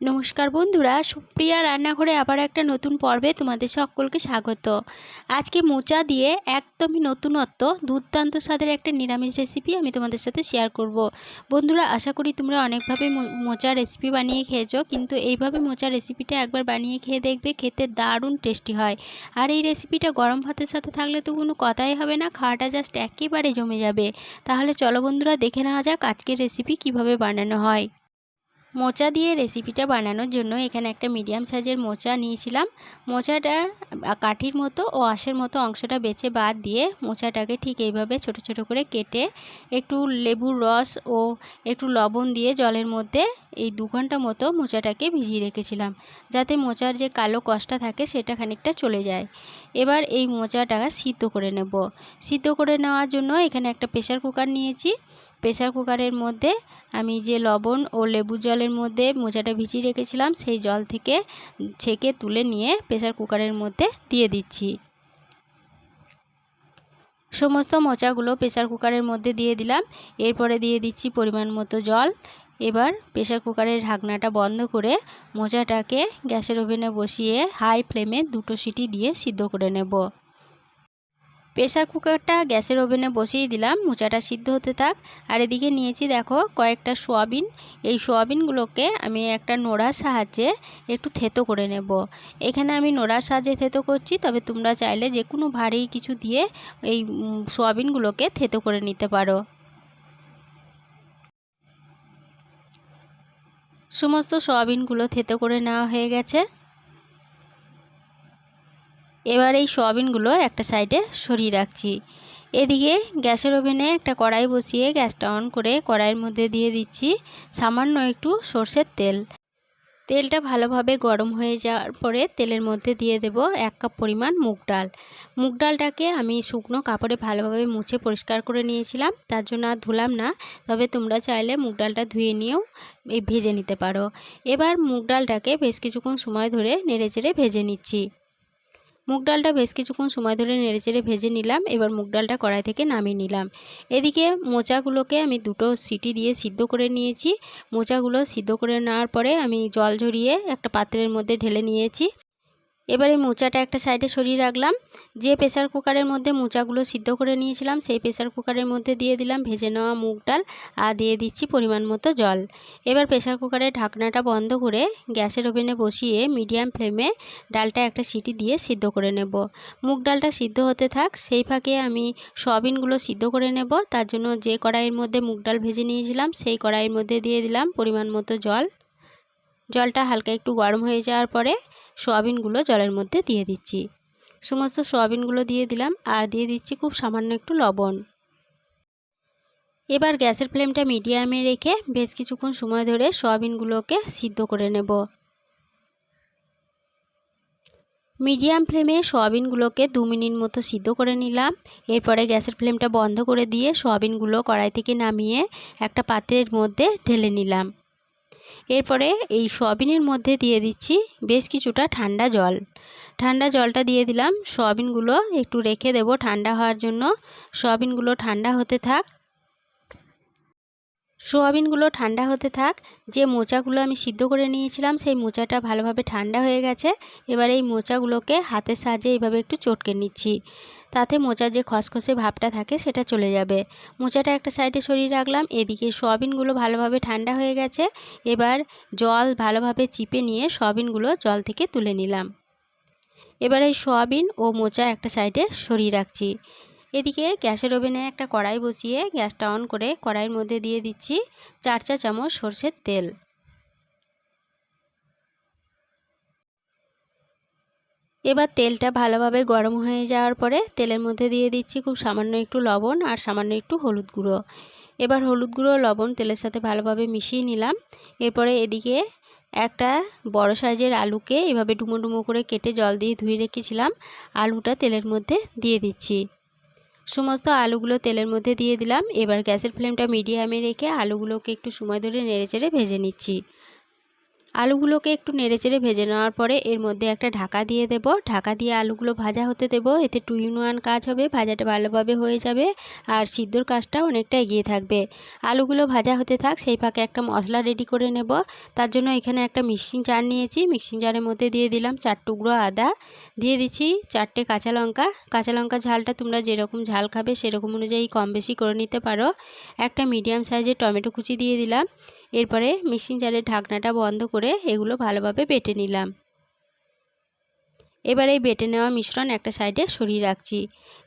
নমস্কার বন্ধুরা, সুপ্রিয়া রান্নাঘরে আবার একটা নতুন পর্বে তোমাদের সকলকে স্বাগত। আজকে মোচা দিয়ে একদমই নতুনত্ব, দুর্দান্ত স্বাদের একটা নিরামিষ রেসিপি আমি তোমাদের সাথে শেয়ার করব। বন্ধুরা, আশা করি তোমরা অনেকভাবে মোচা রেসিপি বানিয়ে খেয়েছো, কিন্তু এইভাবে মোচা রেসিপিটা একবার বানিয়ে খেয়ে দেখবে, খেতে দারুণ টেস্টি হয়। আর এই রেসিপিটা গরম ভাতের সাথে থাকলে তো কোনো কথাই হবে না, খাওয়াটা জাস্ট একেবারে জমে যাবে। তাহলে চলো বন্ধুরা, দেখে নেওয়া যাক আজকের রেসিপি কীভাবে বানানো হয়। মোচা দিয়ে রেসিপিটা বানানোর জন্য এখানে একটা মিডিয়াম সাইজের মোচা নিয়েছিলাম। মোচাটা কাঠির মতো ও আঁশের মতো অংশটা বেছে বাদ দিয়ে মোচাটাকে ঠিক এইভাবে ছোট ছোট করে কেটে একটু লেবুর রস ও একটু লবণ দিয়ে জলের মধ্যে এই দু ঘণ্টা মতো মোচাটাকে ভিজিয়ে রেখেছিলাম যাতে মোচার যে কালো কষটা থাকে সেটা খানিকটা চলে যায়। এবার এই মোচাটা সিদ্ধ করে নেব। সিদ্ধ করে নেওয়ার জন্য এখানে একটা প্রেশার কুকার নিয়েছি। প্রেসার কুকারের মধ্যে আমি যে লবণ ও লেবু জলের মধ্যে মোচাটা ভিজিয়ে রেখেছিলাম, সেই জল থেকে ছেঁকে তুলে নিয়ে প্রেসার কুকারের মধ্যে দিয়ে দিচ্ছি। সমস্ত মোচাগুলো প্রেসার কুকারের মধ্যে দিয়ে দিলাম। এরপরে দিয়ে দিচ্ছি পরিমাণ মতো জল। এবার প্রেসার কুকারের ঢাকনাটা বন্ধ করে মোচাটাকে গ্যাসের ওভেনে বসিয়ে হাই ফ্লেমে দুটো সিটি দিয়ে সিদ্ধ করে নেব। প্রেসার কুকারটা গ্যাসের ওভেনে বসিয়ে দিলাম, মোচাটা সিদ্ধ হতে থাক। আর এদিকে নিয়েছি দেখো কয়েকটা সোয়াবিন। এই সোয়াবিনগুলোকে আমি একটা নোড়ার সাহায্যে একটু থেতো করে নেব। এখানে আমি নোড়ার সাহায্যে থেতো করছি, তবে তোমরা চাইলে যে কোনো ভারী কিছু দিয়ে এই সোয়াবিনগুলোকে থেতো করে নিতে পারো। সমস্ত সোয়াবিনগুলো থেতো করে নেওয়া হয়ে গেছে। এবার এই সোয়াবিনগুলো একটা সাইডে সরিয়ে রাখছি। এদিকে গ্যাসের ওভেনে একটা কড়াই বসিয়ে গ্যাসটা অন করে কড়াইয়ের মধ্যে দিয়ে দিচ্ছি সামান্য একটু সর্ষের তেল। তেলটা ভালোভাবে গরম হয়ে যাওয়ার পরে তেলের মধ্যে দিয়ে দেব এক কাপ পরিমাণ মুগ ডাল। মুগ ডালটাকে আমি শুকনো কাপড়ে ভালোভাবে মুছে পরিষ্কার করে নিয়েছিলাম, তার জন্য আর ধুলাম না। তবে তোমরা চাইলে মুগ ডালটা ধুয়ে নিয়েও ভেজে নিতে পারো। এবার মুগ ডালটাকে বেশ কিছুক্ষণ সময় ধরে নেড়ে চেড়ে ভেজে নিচ্ছি। মুগ ডালটা বেশ কিছুক্ষণ সময় ধরে নেড়েচেড়ে ভেজে নিলাম, এবার মুগ ডালটা কড়াই থেকে নামিয়ে নিলাম। এদিকে মোচাগুলোকে আমি দুটো সিটি দিয়ে সিদ্ধ করে নিয়েছি। মোচাগুলো সিদ্ধ করে নেওয়ার পরে আমি জল ঝরিয়ে একটা পাত্রের মধ্যে ঢেলে নিয়েছি। এবারে মোচাটা একটা সাইডে সরিয়ে রাখলাম। যে প্রেসার কুকারের মধ্যে মোচাগুলো সিদ্ধ করে নিয়েছিলাম, সেই প্রেসার কুকারের মধ্যে দিয়ে দিলাম ভেজে নেওয়া মুগ ডাল আর দিয়ে দিচ্ছি পরিমাণ মতো জল। এবার প্রেসার কুকারের ঢাকনাটা বন্ধ করে গ্যাসের ওভেনে বসিয়ে মিডিয়াম ফ্লেমে ডালটা একটা সিটি দিয়ে সিদ্ধ করে নেব। মুগ ডালটা সিদ্ধ হতে থাক, সেই ফাঁকে আমি সয়াবিনগুলো সিদ্ধ করে নেব। তার জন্য যে কড়াইয়ের মধ্যে মুগ ডাল ভেজে নিয়েছিলাম, সেই কড়াইয়ের মধ্যে দিয়ে দিলাম পরিমাণ মতো জল। জলটা হালকা একটু গরম হয়ে যাওয়ার পরে সোয়াবিনগুলো জলের মধ্যে দিয়ে দিচ্ছি। সমস্ত সোয়াবিনগুলো দিয়ে দিলাম আর দিয়ে দিচ্ছি খুব সামান্য একটু লবণ। এবার গ্যাসের ফ্লেমটা মিডিয়ামে রেখে বেশ কিছুক্ষণ সময় ধরে সোয়াবিনগুলোকে সিদ্ধ করে নেব। মিডিয়াম ফ্লেমে সোয়াবিনগুলোকে দু মিনিট মতো সিদ্ধ করে নিলাম। এরপরে গ্যাসের ফ্লেমটা বন্ধ করে দিয়ে সোয়াবিনগুলো কড়াই থেকে নামিয়ে একটা পাত্রের মধ্যে ঢেলে নিলাম। এরপরে এই সয়াবিনের মধ্যে দিয়ে দিচ্ছি বেশ কিছুটা ঠান্ডা জল। ঠান্ডা জলটা দিয়ে দিলাম। সয়াবিনগুলো একটু রেখে দেব ঠান্ডা হওয়ার জন্য। সয়াবিনগুলো ঠান্ডা হতে থাক। সোয়াবিনগুলো ঠান্ডা হতে থাক, যে মোচাগুলো আমি সিদ্ধ করে নিয়েছিলাম সেই মোচাটা ভালোভাবে ঠান্ডা হয়ে গেছে। এবার এই মোচাগুলোকে হাতের সাহায্যে এইভাবে একটু চটকে নিচ্ছি। তাতে মোচার যে খসখসে ভাবটা থাকে সেটা চলে যাবে। মোচাটা একটা সাইডে সরিয়ে রাখলাম, এদিকে সোয়াবিনগুলো ভালোভাবে ঠান্ডা হয়ে গেছে। এবার জল ভালোভাবে চিপে নিয়ে সোয়াবিনগুলো জল থেকে তুলে নিলাম। এবার এই সোয়াবিন ও মোচা একটা সাইডে সরিয়ে রাখছি। এদিকে গ্যাসের ওভেনে একটা কড়াই বসিয়ে গ্যাসটা অন করে কড়াইয়ের মধ্যে দিয়ে দিচ্ছি চার চা চামচ সর্ষের তেল। এবার তেলটা ভালোভাবে গরম হয়ে যাওয়ার পরে তেলের মধ্যে দিয়ে দিচ্ছি খুব সামান্য একটু লবণ আর সামান্য একটু হলুদ গুঁড়ো। এবার হলুদ গুঁড়ো লবণ তেলের সাথে ভালোভাবে মিশিয়ে নিলাম। এরপরে এদিকে একটা বড় সাইজের আলুকে এভাবে ডুমো ডুমো করে কেটে জল দিয়ে ধুয়ে রেখেছিলাম। আলুটা তেলের মধ্যে দিয়ে দিচ্ছি। সমস্ত আলুগুলো তেলের মধ্যে দিয়ে দিলাম। এবার গ্যাসের ফ্লেমটা মিডিয়ামে রেখে আলুগুলোকে একটু সময় ধরে নেড়েচেড়ে ভেজে নিচ্ছি। আলুগুলোকে একটু নেড়েচেড়ে ভেজে নেওয়ার পরে এর মধ্যে একটা ঢাকা দিয়ে দেব। ঢাকা দিয়ে আলুগুলো ভাজা হতে দেব। এতে টু ইন ওয়ান কাজ হবে, ভাজাটা ভালোভাবে হয়ে যাবে আর সিদ্ধর কাজটা অনেকটা এগিয়ে থাকবে। আলুগুলো ভাজা হতে থাক, সেই ফাঁকে একটা মশলা রেডি করে নেব। তার জন্য এখানে একটা মিক্সিং জার নিয়েছি। মিক্সিং জারের মধ্যে দিয়ে দিলাম চার টুকরো আদা। দিয়ে দিচ্ছি চারটে কাঁচা লঙ্কা। কাঁচা লঙ্কা ঝালটা তোমরা যেরকম ঝাল খাবে সেরকম অনুযায়ী কম বেশি করে নিতে পারো। একটা মিডিয়াম সাইজের টমেটো কুচি দিয়ে দিলাম। এরপরে মিক্সিং জারের ঢাকনাটা বন্ধ করে এগুলো ভালোভাবে বেটে নিলাম। এবার এই বেটে নেওয়া মিশ্রণ একটা সাইডে সরিয়ে রাখছি।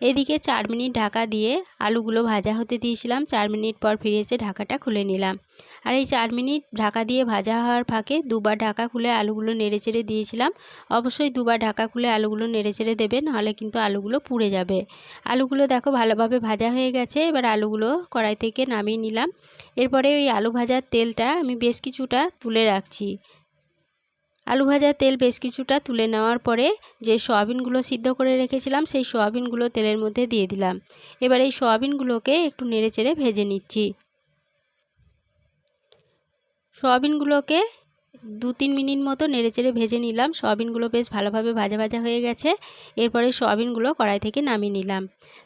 এদিকে চার মিনিট ঢাকা দিয়ে আলুগুলো ভাজা হতে দিয়েছিলাম। চার মিনিট পর ফিরে এসে ঢাকাটা খুলে নিলাম। আর এই চার মিনিট ঢাকা দিয়ে ভাজা হওয়ার ফাঁকে দুবার ঢাকা খুলে আলুগুলো নেড়েচেড়ে দিয়েছিলাম। অবশ্যই দুবার ঢাকা খুলে আলুগুলো নেড়েচেড়ে দেবে, নাহলে কিন্তু আলুগুলো পুড়ে যাবে। আলুগুলো দেখো ভালোভাবে ভাজা হয়ে গেছে, এবার আলুগুলো কড়াই থেকে নামিয়ে নিলাম। এরপরে ওই আলু ভাজার তেলটা আমি বেশ কিছুটা তুলে রাখছি। আলু ভাজার তেল বেশ কিছুটা তুলে নেওয়ার পরে যে সোয়াবিনগুলো সিদ্ধ করে রেখেছিলাম, সেই সোয়াবিনগুলো তেলের মধ্যে দিয়ে দিলাম। এবার এই সোয়াবিনগুলোকে একটু নেড়েচেড়ে ভেজে নিচ্ছি। সোয়াবিনগুলোকে দু তিন মিনিট মতো নেড়েচেড়ে ভেজে নিলাম। সোয়াবিনগুলো বেশ ভালোভাবে ভাজা ভাজা হয়ে গেছে। এরপরে সোয়াবিনগুলো কড়াই থেকে নামিয়ে নিলাম।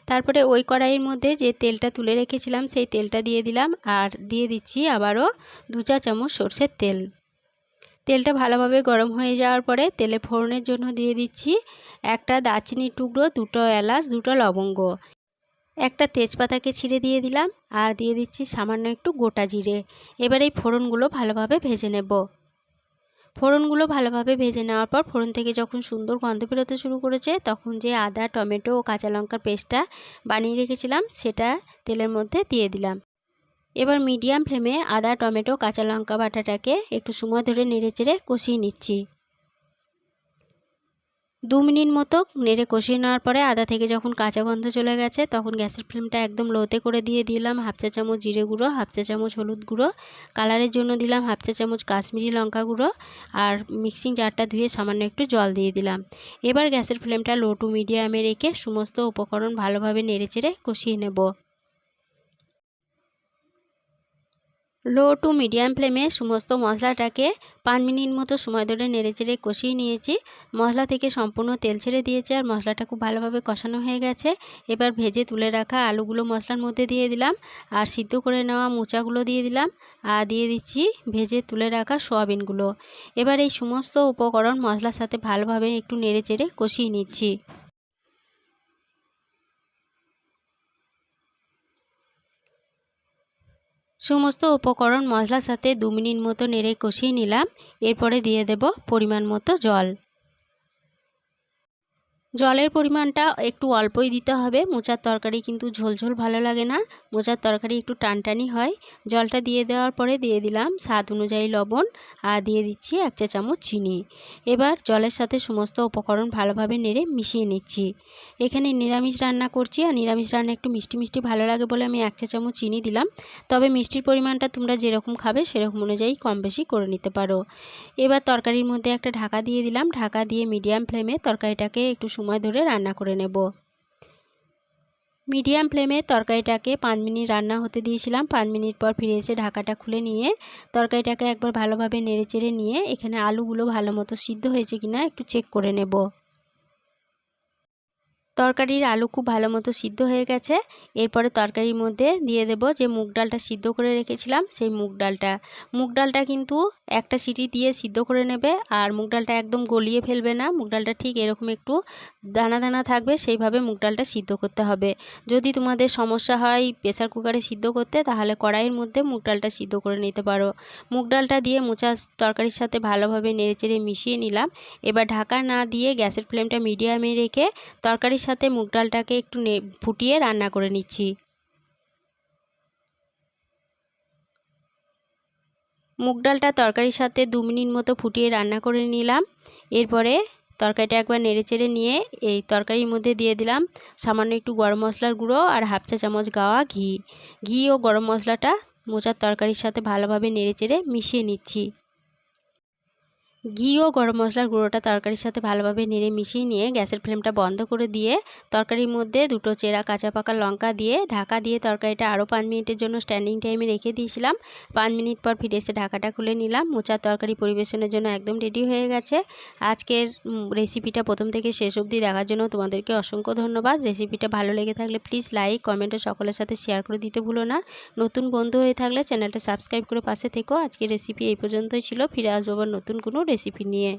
তারপরে ওই কড়াইয়ের মধ্যে যে তেলটা তুলে রেখেছিলাম, সেই তেলটা দিয়ে দিলাম। আর দিয়ে দিচ্ছি আবারও দু চা চামচ সর্ষের তেল। তেলটা ভালোভাবে গরম হয়ে যাওয়ার পরে তেলে ফোড়নের জন্য দিয়ে দিচ্ছি একটা দারচিনির টুকরো, দুটো এলাচ, দুটো লবঙ্গ। একটা তেজপাতাকে ছিঁড়ে দিয়ে দিলাম আর দিয়ে দিচ্ছি সামান্য একটু গোটা জিরে। এবার এই ফোড়নগুলো ভালোভাবে ভেজে নেব। ফোড়নগুলো ভালোভাবে ভেজে নেওয়ার পর ফোড়ন থেকে যখন সুন্দর গন্ধ বেরোতে শুরু করেছে, তখন যে আদা, টমেটো ও কাঁচা লঙ্কার পেস্টটা বানিয়ে রেখেছিলাম, সেটা তেলের মধ্যে দিয়ে দিলাম। এবার মিডিয়াম ফ্লেমে আদা, টমেটো, কাঁচা লঙ্কা বাটাটাকে একটু সময় ধরে নেড়েচেড়ে কষিয়ে নিচ্ছি। দু মিনিট মতো নেড়ে কষিয়ে নেওয়ার পরে আদা থেকে যখন কাঁচা গন্ধ চলে গেছে, তখন গ্যাসের ফ্লেমটা একদম লোতে করে দিয়ে দিলাম। হাফ চা চামচ জিরে গুঁড়ো, হাফ চা চামচ হলুদ গুঁড়ো, কালারের জন্য দিলাম হাফ চা চামচ কাশ্মীরি লঙ্কা গুঁড়ো আর মিক্সিং জারটা ধুয়ে সামান্য একটু জল দিয়ে দিলাম। এবার গ্যাসের ফ্লেমটা লো টু মিডিয়ামে রেখে সমস্ত উপকরণ ভালোভাবে নেড়েচেড়ে কষিয়ে নেব। লো টু মিডিয়াম ফ্লেমে সমস্ত মশলাটাকে পাঁচ মিনিট মতো সময় ধরে নেড়ে চেড়ে কষিয়ে নিয়েছি। মশলা থেকে সম্পূর্ণ তেল ছেড়ে দিয়েছে আর মশলাটা খুব ভালোভাবে কষানো হয়ে গেছে। এবার ভেজে তুলে রাখা আলুগুলো মশলার মধ্যে দিয়ে দিলাম আর সিদ্ধ করে নেওয়া মোচাগুলো দিয়ে দিলাম আর দিয়ে দিচ্ছি ভেজে তুলে রাখা সোয়াবিনগুলো। এবার এই সমস্ত উপকরণ মশলার সাথে ভালোভাবে একটু নেড়েচেড়ে কষিয়ে নিচ্ছি। সমস্ত উপকরণ মশলার সাথে দু মিনিট মতো নেড়ে কষিয়ে নিলাম। এরপরে দিয়ে দেব পরিমাণ মতো জল। জলের পরিমাণটা একটু অল্পই দিতে হবে। মোচার তরকারি কিন্তু ঝোলঝোল ভালো লাগে না। মোচার তরকারি একটু টানটানি হয়। জলটা দিয়ে দেওয়ার পরে দিয়ে দিলাম স্বাদ অনুযায়ী লবণ আর দিয়ে দিচ্ছি এক চা চামচ চিনি। এবার জলের সাথে সমস্ত উপকরণ ভালোভাবে নেড়ে মিশিয়ে নিচ্ছি। এখানে নিরামিষ রান্না করছি আর নিরামিষ রান্না একটু মিষ্টি মিষ্টি ভালো লাগে বলে আমি এক চা চামচ চিনি দিলাম। তবে মিষ্টির পরিমাণটা তোমরা যেরকম খাবে সেরকম অনুযায়ী কম বেশি করে নিতে পারো। এবার তরকারির মধ্যে একটা ঢাকা দিয়ে দিলাম। ঢাকা দিয়ে মিডিয়াম ফ্লেমে তরকারিটাকে একটু সময় ধরে রান্না করে নেব। মিডিয়াম ফ্লেমে তরকারিটাকে পাঁচ মিনিট রান্না হতে দিয়েছিলাম। পাঁচ মিনিট পর ফিরে এসে ঢাকাটা খুলে নিয়ে তরকারিটাকে একবার ভালোভাবে নেড়েচেড়ে নিয়ে এখানে আলুগুলো ভালো মতো সিদ্ধ হয়েছে কিনা একটু চেক করে নেব। তরকারির আলু খুব ভালো মতো সিদ্ধ হয়ে গেছে। এরপরে তরকারির মধ্যে দিয়ে দেব যে মুগ ডালটা সিদ্ধ করে রেখেছিলাম, সেই মুগ ডালটা। মুগ ডালটা কিন্তু একটা সিটি দিয়ে সিদ্ধ করে নেবে আর মুগ ডালটা একদম গলিয়ে ফেলবে না। মুগ ডালটা ঠিক এরকম একটু দানা দানা থাকবে, সেইভাবে মুগ ডালটা সিদ্ধ করতে হবে। যদি তোমাদের সমস্যা হয় প্রেসার কুকারে সিদ্ধ করতে, তাহলে কড়াইয়ের মধ্যে মুগ ডালটা সিদ্ধ করে নিতে পারো। মুগ ডালটা দিয়ে মোচা তরকারির সাথে ভালোভাবে নেড়েচেড়ে মিশিয়ে নিলাম। এবার ঢাকা না দিয়ে গ্যাসের ফ্লেমটা মিডিয়ামে রেখে তরকারির সাথে মুগ ডালটাকে একটু ফুটিয়ে রান্না করে নিচ্ছি। মুগ ডালটা তরকারির সাথে দু মিনিট মতো ফুটিয়ে রান্না করে নিলাম। এরপরে তরকারিটা একবার নেড়েচেড়ে নিয়ে এই তরকারির মধ্যে দিয়ে দিলাম সামান্য একটু গরম মশলার গুঁড়ো আর হাফ চা চামচ গাওয়া ঘি। ঘি ও গরম মশলাটা মোচার তরকারির সাথে ভালোভাবে নেড়েচেড়ে মিশিয়ে নিচ্ছি। ঘি ও গরম মশলার গুঁড়োটা তরকারির সাথে ভালোভাবে নেড়ে মিশিয়ে নিয়ে গ্যাসের ফ্লেমটা বন্ধ করে দিয়ে তরকারির মধ্যে দুটো চেরা কাঁচা পাকা লঙ্কা দিয়ে ঢাকা দিয়ে তরকারিটা আরও পাঁচ মিনিটের জন্য স্ট্যান্ডিং টাইমে রেখে দিয়েছিলাম। পাঁচ মিনিট পর ফিরে এসে ঢাকাটা খুলে নিলাম। মোচার তরকারি পরিবেশনের জন্য একদম রেডি হয়ে গেছে। আজকের রেসিপিটা প্রথম থেকে শেষ অবধি দেখার জন্য তোমাদেরকে অসংখ্য ধন্যবাদ। রেসিপিটা ভালো লেগে থাকলে প্লিজ লাইক কমেন্ট ও সকলের সাথে শেয়ার করে দিতে ভুলো না। নতুন বন্ধু হয়ে থাকলে চ্যানেলটা সাবস্ক্রাইব করে পাশে থেকো। আজকের রেসিপি এই পর্যন্তই ছিল। ফিরে আসব আবার নতুন কোনো রেসিপি নিয়ে